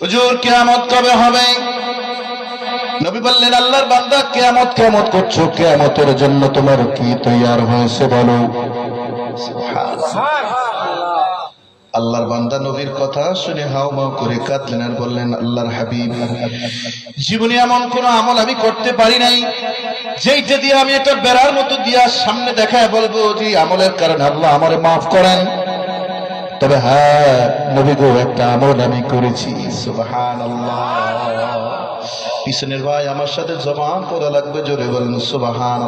হুজুর, কিয়ামত কবে হবে? নবী বললেন, আল্লাহর বান্দা, কিয়ামত কিয়ামত করছ? কিয়ামতের জন্য তোমার কি তৈয়ার হয়েছে বলো? আল্লাহর বান্দা নবীর কথা শুনে হাও মাও করে কাঁদলেন আর বললেন, আল্লাহর হাবিব, জীবনে এমন কোন আমল আমি করতে পারি নাই। যেইটা দিয়ে আমি একটা বেড়ার মতো দিয়া সামনে দেখায় বলব, যে আমলের কারণে আল্লাহ আমারে মাফ করেন। তবে হ্যাঁ নবী গো, একটা আমল আমি করেছি। পিছনের ভাই আমার সাথে জবান করা লাগবে, জোরে বলেন সুবাহান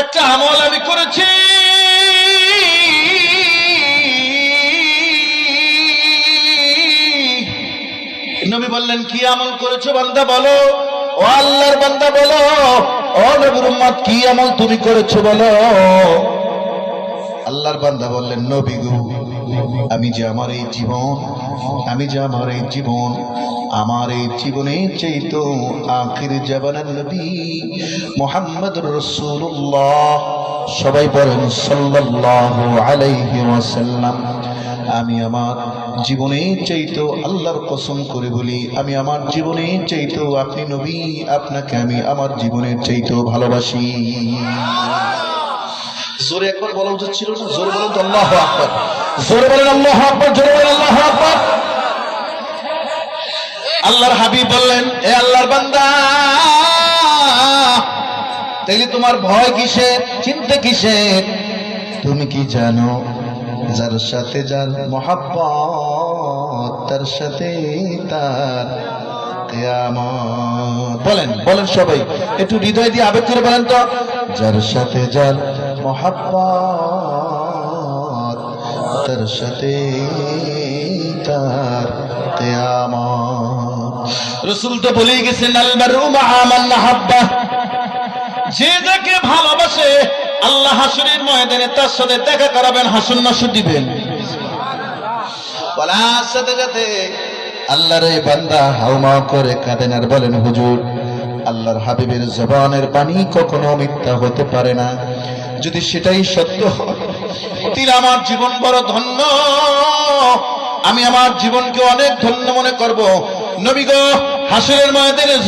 একটা আমল আমি করেছি। নবী বললেন, কি আমল করেছ বান্দা, বলো। ও আল্লাহর বান্দা, বলো। ও নবীর উম্মত, কি আমল তুমি করেছ, বলো? আল্লাহর বান্দা বললেন, নবী গো, আমি যে আমার এই জীবন, আমি যে আমার এই জীবন, আমার এই জীবনে চাইতো আখির জাবানের নবী মোহাম্মদ রসুল্লাহ সবাই বলেন, সাল্লাল্লাহু আলাইহি ওয়াসাল্লাম, আমি আমার জীবনে চাইতো আল্লাহর কসম করে বলি, আমি আমার জীবনে চাইতো আপনি নবী, আপনাকে আমি আমার জীবনের চাইতো ভালোবাসি। জোরে একবার বলা উচিত ছিল না? জোরে বলেন আল্লাহ আকবর। জোরে বলেন আল্লাহ আকবর, জোরে বলেন আল্লাহ আকবর। আল্লাহর হাবিব বললেন, এ আল্লাহর বান্দা, তাইলে তোমার ভয় কিসের? চিন্তা কিসের? তুমি কি জানো, যার সাথে যার মহাব্বত, তার সাথে তার বলেন বলেন সবাই, একটু হৃদয় দিয়ে আবেগ করে বলেন তো। যার সাথে যার মহাব্বত, তার সাথে তার রসুল তো বলেই গেছেন নাহাব্বা যে যাকে ভালোবাসে, আল্লাহ হাসুরের ময়দানে তার সাথে দেখা করাবেন হাসুন নাসুর দিবেন। বলার সাথে সাথে আল্লাহর এই বান্দা হাউমা করে কাঁদেন আর বলেন, হুজুর, আল্লাহর হাবিবের জবানের বাণী কখনো মিথ্যা হতে পারে না। যদি সেটাই সত্য হয় আমার জীবন বড় ধন্য। আমি আমার জীবনকে অনেক ধন্য মনে করব। নবী গো, হাসরের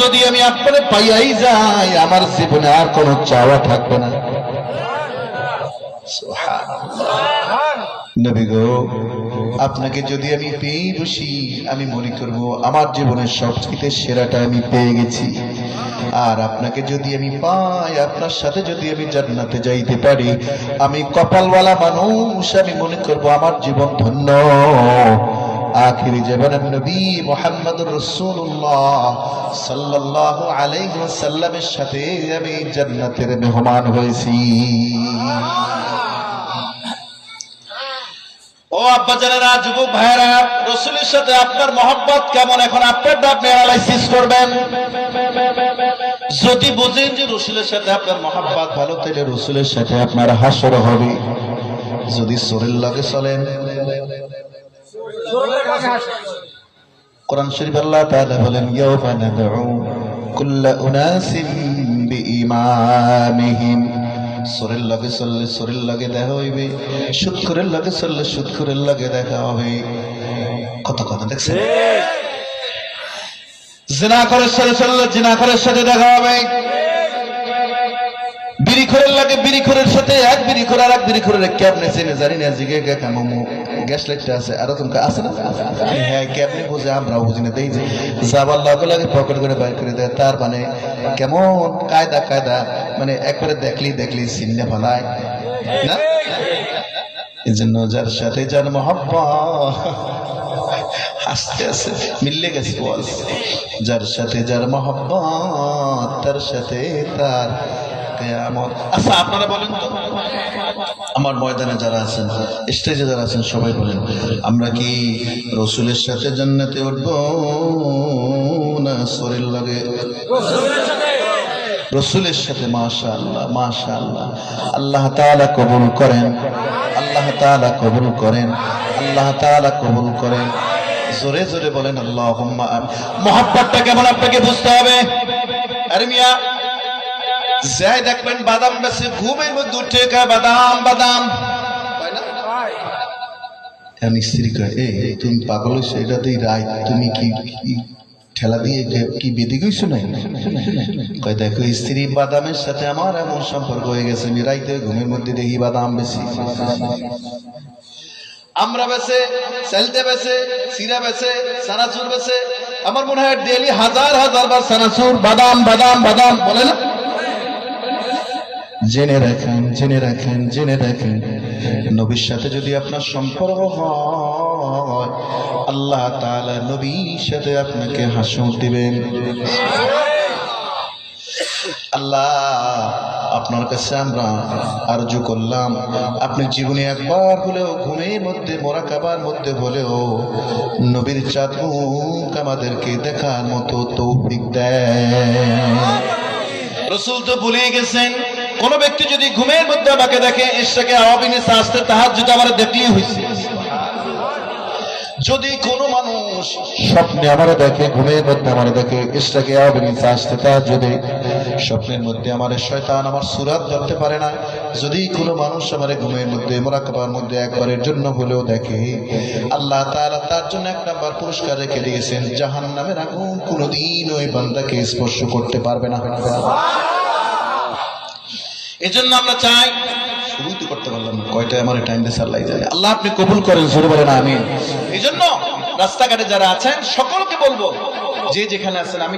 যদি আমি আপনারে পাইয়াই যাই, আমার জীবনে আর কোনো চাওয়া থাকবে না। আপনাকে যদি আমি পেয়ে বসি, আমি মনে করব আমার জীবনের সবচেয়ে সেরাটা আমি পেয়ে গেছি। আর আপনাকে যদি আমি পাই, আপনার সাথে যদি আমি জান্নাতে যাইতে পারি, আমি কপালওয়ালা মানুষ, আমি মনে করব আমার জীবন ধন্য। আখিরি জীবনের নবী মোহাম্মদ রসুল্লাহ সাল্লাল্লাহু আলাইহি ওয়াসাল্লামের সাথে আমি জান্নাতের মেহমান হয়েছি। ও আব্বা জানেরা, যুবক ভাইয়েরা, রসুলের সাথে আপনার মহব্বত কেমন? এখন আপনারটা আপনি অ্যানালাইসিস করবেন। যদি বুঝেন যে রসুলের সাথে আপনার মহাব্বত ভালো তাহলে রসুলের সাথে আপনার হাসর হবে। যদি শরীর লাগে চলেন কোরআন শরীফ আল্লাহ তাআলা বলেন, ইয়াউমা নাদউ কুল্লা উনাসিম বিইমামিহিম শরীর লাগে চললে শরীর লাগে দেখা হইবে, সুৎখরের লাগে চললে সুৎখরের লাগে দেখা হবে। কত কথা দেখছেন? জিনা করে চলে চললে জিনা সাথে দেখা হবে। বিড়িখোরের লাগে বিড়িখোরের সাথে, এক বিড়িখোর আর এক বিড়িখোরের কেমনে চেনে জানি না, জিগে গে কামামু গ্যাস আছে আছে হ্যাঁ না, দেই যে। লগে তার মানে কেমন কায়দা কায়দা মানে একবারে দেখলি দেখলি চিন্নে ফেলায় না? যার সাথে যার মহব্বা আস্তে আস্তে মিললে গেছে বল। যার সাথে যার মহব্বত, তার সাথে তার আচ্ছা আপনারা বলেন তো। আমার ময়দানে যারা আছেন স্টেজে যারা আছেন, সবাই বলেন, আমরা কি রসুলের সাথে জান্নাতে উঠবো না শরীর লাগে? রসুলের সাথে মাশা আল্লাহ মাশা আল্লাহ আল্লাহ তাআলা কবুল করেন। আল্লাহ তাআলা কবুল করেন। আল্লাহ তাআলা কবুল করেন। জোরে জোরে বলেন আল্লাহ মোহাব্বতটা কেমন আপনাকে বুঝতে হবে? যাই দেখবেন বাদাম বেশি ঘুমের মধ্যে উঠে বাদাম বাদাম। সাথে আমার এমন সম্পর্ক হয়ে গেছে, আমি রাইতে ঘুমের মধ্যে দেখি বাদাম বেশি। আমরা বেছে সেলতে বেছে সিরা বেছে সানাচুর বেছে আমার মনে হয় ডেলি হাজার হাজার বার সানাচুর বাদাম বাদাম বাদাম, বলে না? জেনে রাখেন জেনে রাখেন জেনে রাখেন, নবীর সাথে যদি আপনার সম্পর্ক হয়, আল্লাহ তাআলা নবীর সাথে আপনাকে হাসুর দিবেন। আল্লাহ আপনার কাছে আমরা আরজু করলাম। আপনি জীবনে একবার হলেও ঘুমের মধ্যে, মরা কাবার মধ্যে হলেও নবীর চাঁদ মুখ আমাদেরকে দেখার মতো তৌফিক দেয়। রসুল তো ভুলে গেছেন, কোন ব্যক্তি যদি ঘুমের মধ্যে আমাকে দেখে ইসটাকে আওয়াবিনে আসতে তাহার যদি আমার দেখলেই হয়েছে যদি কোনো মানুষ স্বপ্নে আমার দেখে, ঘুমের মধ্যে আমার দেখে ইসটাকে আসতে তাহার যদি স্বপ্নের মধ্যে আমার শয়তান আমার সুরাত ধরতে পারে না, যদি কোনো মানুষ আমার ঘুমের মধ্যে, মোরাকাবার মধ্যে একবারের জন্য হলেও দেখে, আল্লাহ তাআলা তার জন্য এক নাম্বার পুরস্কার রেখে দিয়েছেন জাহান নামের আগুন কোনোদিন ওই বান্দাকে স্পর্শ করতে পারবে না। এজন্য আমরা চাই, শুরুই তো করতে পারলাম না আমার টাইম দিয়ে সাল্লাই জানে আল্লাহ আপনি কবুল করেন শুরু বলেন আমি এই জন্য রাস্তাঘাটে যারা আছেন সকলকে বলব যে যেখানে আছেন আমি